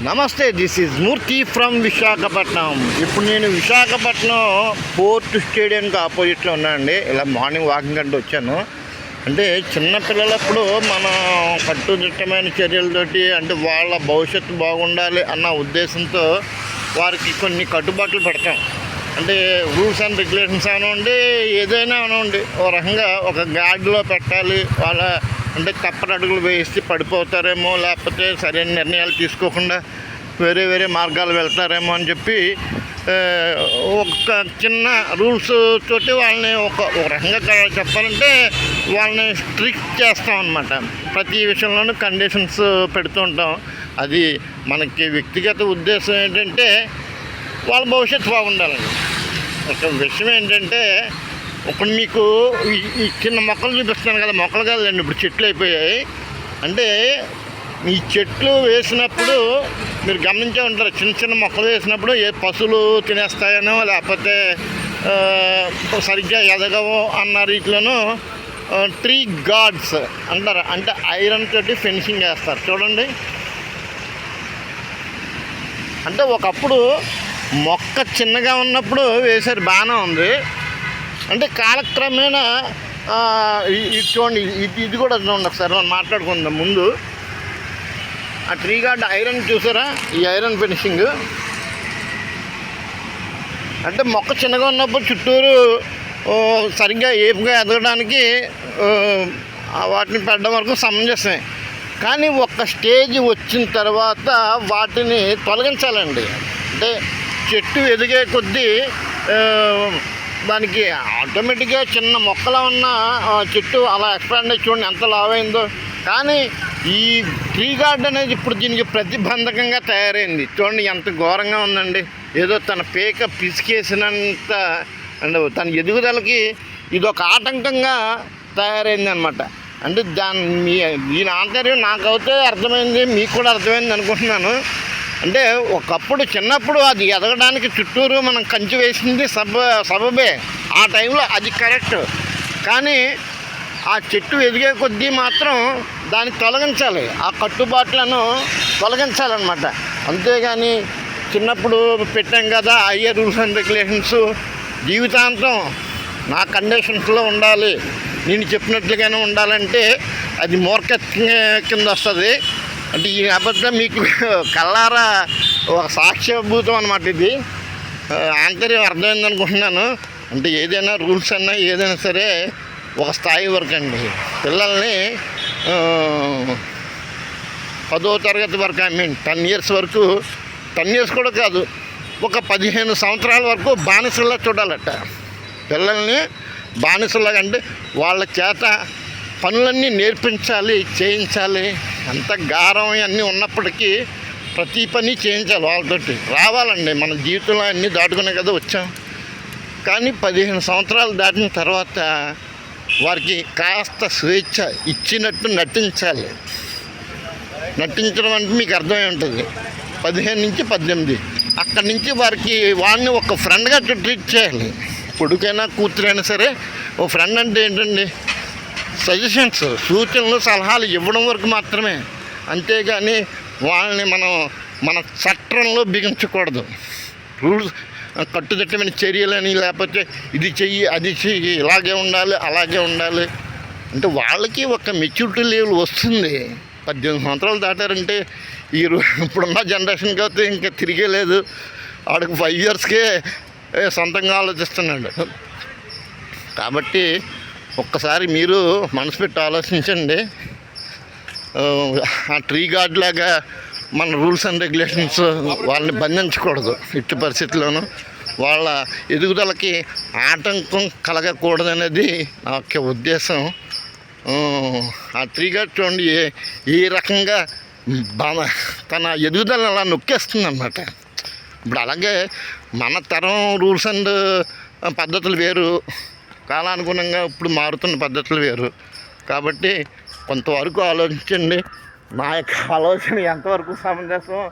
నమస్తే this is Murthy from Visakhapatnam ఇప్పుడు నేను విశాఖపట్నం పోర్ట్ స్టేడియంకి ఆపోజిట్లో ఉన్నానండి. ఇలా మార్నింగ్ వాకింగ్ అంటే వచ్చాను. అంటే చిన్నపిల్లలప్పుడు మనం కట్టుదిట్టమైన చర్యలతోటి అంటే వాళ్ళ భవిష్యత్తు బాగుండాలి అన్న ఉద్దేశంతో వారికి కొన్ని కట్టుబాట్లు పెడతాం. అంటే రూల్స్ అండ్ రెగ్యులేషన్స్ అవనండి ఏదైనా అవనండి. ఓ రకంగా ఒక గాడిలో పెట్టాలి వాళ్ళ అంటే తప్పని అడుగులు వేసి పడిపోతారేమో లేకపోతే సరైన నిర్ణయాలు తీసుకోకుండా వేరే వేరే మార్గాలు వెళ్తారేమో అని చెప్పి ఒక చిన్న రూల్స్ తోటి వాళ్ళని ఒక ఒక రకంగా చెప్పాలంటే వాళ్ళని స్ట్రిక్ట్ చేస్తాం అనమాట ప్రతి విషయంలోనూ కండిషన్స్ పెడుతూ ఉంటాం. అది మనకి వ్యక్తిగత ఉద్దేశం ఏంటంటే వాళ్ళ భవిష్యత్తు బాగుండాలండి. ఒక విషయం ఏంటంటే ఇప్పుడు మీకు ఈ- చిన్న మొక్కలు చూపిస్తున్నాను కదా మొక్కలు కాదండి ఇప్పుడు చెట్లు అయిపోయాయి. అంటే ఈ చెట్లు వేసినప్పుడు మీరు గమనించే ఉంటారు చిన్న చిన్న మొక్కలు వేసినప్పుడు ఏ పశువులు తినేస్తాయనో లేకపోతే సరిగ్గా ఎదగవు అన్న రీతిలోనూ ట్రీ గార్డ్స్ అంటారు. అంటే ఐరన్ తోటి ఫెన్సింగ్ వేస్తారు. చూడండి. అంటే ఒకప్పుడు మొక్క చిన్నగా ఉన్నప్పుడు వేసారు బాగానే ఉంది. అంటే కాలక్రమేణా ఇది చూడండి ఇది ఇది కూడా చూడండి ఒకసారి మనం మాట్లాడుకుందాం ముందు. ఆ ట్రీ గార్డ్ ఐరన్ చూసారా? ఈ ఐరన్ ఫినిషింగ్. అంటే మొక్క చిన్నగా ఉన్నప్పుడు చుట్టూరు సరిగ్గా ఏపుగా ఎదగడానికి వాటిని పెట్టడం వరకు సమంజసమే. కానీ ఒక స్టేజ్ వచ్చిన తర్వాత వాటిని తొలగించాలండి. అంటే చెట్టు ఎదిగే కొద్దీ దానికి ఆటోమేటిక్గా చిన్న మొక్కలో ఉన్న చెట్టు అలా ఎక్స్పాండ్ అయ్యి చూడండి ఎంత లావైందో. కానీ ఈ ట్రీ గార్డ్ అనేది ఇప్పుడు దీనికి ప్రతిబంధకంగా తయారైంది. చూడండి ఎంత ఘోరంగా ఉందండి. ఏదో తన పేక పిసికేసినంత అండ్ తన ఎదుగుదలకి ఇది ఒక ఆటంకంగా తయారైంది అనమాట అంటే దాని మీ దీని ఆంతర్యం నాకైతే అర్థమైంది మీకు కూడా అర్థమైంది అనుకుంటున్నాను. అంటే ఒకప్పుడు చిన్నప్పుడు అది ఎదగడానికి చుట్టూరు మనం కంచి వేసింది సబ సబబే. ఆ టైంలో అది కరెక్ట్. కానీ ఆ చెట్టు ఎదిగే కొద్దీ మాత్రం దాన్ని తొలగించాలి. ఆ కట్టుబాట్లను తొలగించాలన్నమాట. అంతేగాని చిన్నప్పుడు పెట్టాం కదా అయ్యే రూల్స్ అండ్ రెగ్యులేషన్స్. జీవితాంతం నా కండిషన్స్లో ఉండాలి. నేను చెప్పినట్లుగానే ఉండాలంటే అది మూర్ఖ కింద వస్తుంది. అంటే ఈ అబద్ధం మీకు కల్లారా ఒక సాక్ష్యభూతం అనమాట ఇది. ఆంతర్యం అర్థమైంది అనుకుంటున్నాను. అంటే ఏదైనా రూల్స్ అన్నా ఏదైనా సరే ఒక స్థాయి వరకు అండి. పిల్లల్ని పదో తరగతి వరకు ఐ మీన్ టెన్ ఇయర్స్ వరకు టెన్ ఇయర్స్ కూడా కాదు ఒక పదిహేను సంవత్సరాల వరకు బానిసల్లా చూడాలట. పిల్లల్ని బానిసలాగా అంటే వాళ్ళ చేత పనులన్నీ నేర్పించాలి చేయించాలి అంత గారం అన్నీ ఉన్నప్పటికీ ప్రతి పని చేయించాలి వాళ్ళతోటి. రావాలండి మన జీవితంలో అన్నీ దాటుకునే కదా వచ్చాం. కానీ పదిహేను సంవత్సరాలు దాటిన తర్వాత వారికి కాస్త స్వేచ్ఛ ఇచ్చినట్టు నటించాలి. నటించడం అంటే మీకు అర్థమై ఉంటుంది. పదిహేను నుంచి పద్దెనిమిది. అక్కడి నుంచి వారికి వాడిని ఒక ఫ్రెండ్గా ట్రీట్ చేయాలి. కొడుకైనా కూతురైనా సరే ఓ ఫ్రెండ్ అంటే ఏంటండి? సజెషన్స్ సూచనలు సలహాలు ఇవ్వడం వరకు మాత్రమే. అంతేగాని వాళ్ళని మనం మన చట్టంలో బిగించకూడదు. రూల్స్ కట్టుదిట్టమైన చర్యలని లేకపోతే ఇది చెయ్యి అది చెయ్యి ఇలాగే ఉండాలి అలాగే ఉండాలి. అంటే వాళ్ళకి ఒక మెచ్యూరిటీ లెవెల్ వస్తుంది. పద్దెనిమిది సంవత్సరాలు దాటారంటే ఈ ఇప్పుడున్న జనరేషన్కి అయితే ఇంకా తిరిగే లేదు. వాడికి ఫైవ్ ఇయర్స్కే సొంతంగా ఆలోచిస్తున్నాడు. కాబట్టి ఒక్కసారి మీరు మనసు పెట్టి ఆలోచించండి. ఆ, ట్రీ గార్డ్ లాగా మన రూల్స్ అండ్ రెగ్యులేషన్స్ వాళ్ళని బంధించకూడదు. ఎట్టి పరిస్థితుల్లోనూ వాళ్ళ ఎదుగుదలకి ఆటంకం కలగకూడదనేది నా యొక్క ఉద్దేశం. ఆ, ట్రీ గార్డ్ చూడండి ఏ ఏ రకంగా తన ఎదుగుదల అలా నొక్కేస్తుంది అన్నమాట ఇప్పుడు అలాగే మన తరం రూల్స్ అండ్ పద్ధతులు వేరు. కాలానుగుణంగా ఇప్పుడు మారుతున్న పద్ధతులు వేరు. కాబట్టి కొంతవరకు ఆలోచించండి. నా యొక్క ఆలోచన ఎంతవరకు సమంజసం?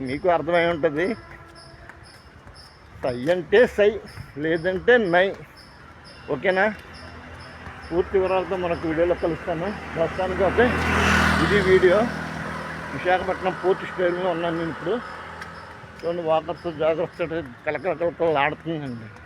మీకు అర్థమై ఉంటుంది. సై అంటే సై లేదంటే నై. ఓకేనా? పూర్తి వివరాలతో మనకు వీడియోలో కలుస్తాను. ప్రస్తుతానికి అయితే ఇది వీడియో. విశాఖపట్నం పోర్ట్ స్టేడియంలో ఉన్నాను నేను ఇప్పుడు. చూడండి వాకర్స్ జాగ్రత్త కలకల కలకలు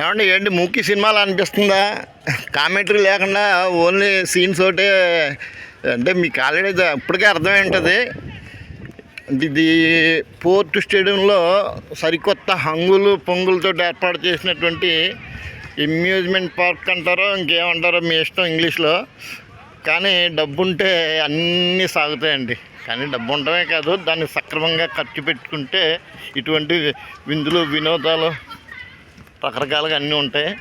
ఏమండి ఏంటి ముక్కి సినిమాలు అనిపిస్తుందా? కామెంటరీ లేకుండా ఓన్లీ సీన్స్ ఒకటే అంటే మీకు ఆల్రెడీ ఇప్పటికే అర్థమై ఉంటుంది ఇది పోర్ట్ స్టేడియంలో సరికొత్త హంగులు పొంగులతో ఏర్పాటు చేసినటువంటి అమ్యూజ్మెంట్ పార్క్ అంటారో ఇంకేమంటారో మీ ఇష్టం ఇంగ్లీష్లో. కానీ డబ్బు ఉంటే అన్నీ సాగుతాయండి. కానీ డబ్బు ఉండటమే కాదు దాన్ని సక్రమంగా ఖర్చు పెట్టుకుంటే ఇటువంటి విందులు వినోదాలు రకరకాలుగా అన్నీ ఉంటాయి.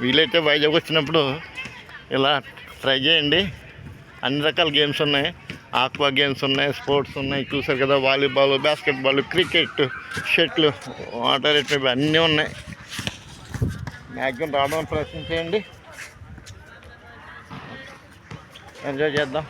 వీలైతే వైజాగ్ వచ్చినప్పుడు ఇలా ట్రై చేయండి. అన్ని రకాల గేమ్స్ ఉన్నాయి. ఆక్వా గేమ్స్ ఉన్నాయి స్పోర్ట్స్ ఉన్నాయి. చూసారు కదా volleyball basketball cricket shuttle water ఇవి అన్నీ ఉన్నాయి. మ్యాక్సిమం రావడం ప్రయత్నం చేయండి. ఎంజాయ్ చేద్దాం.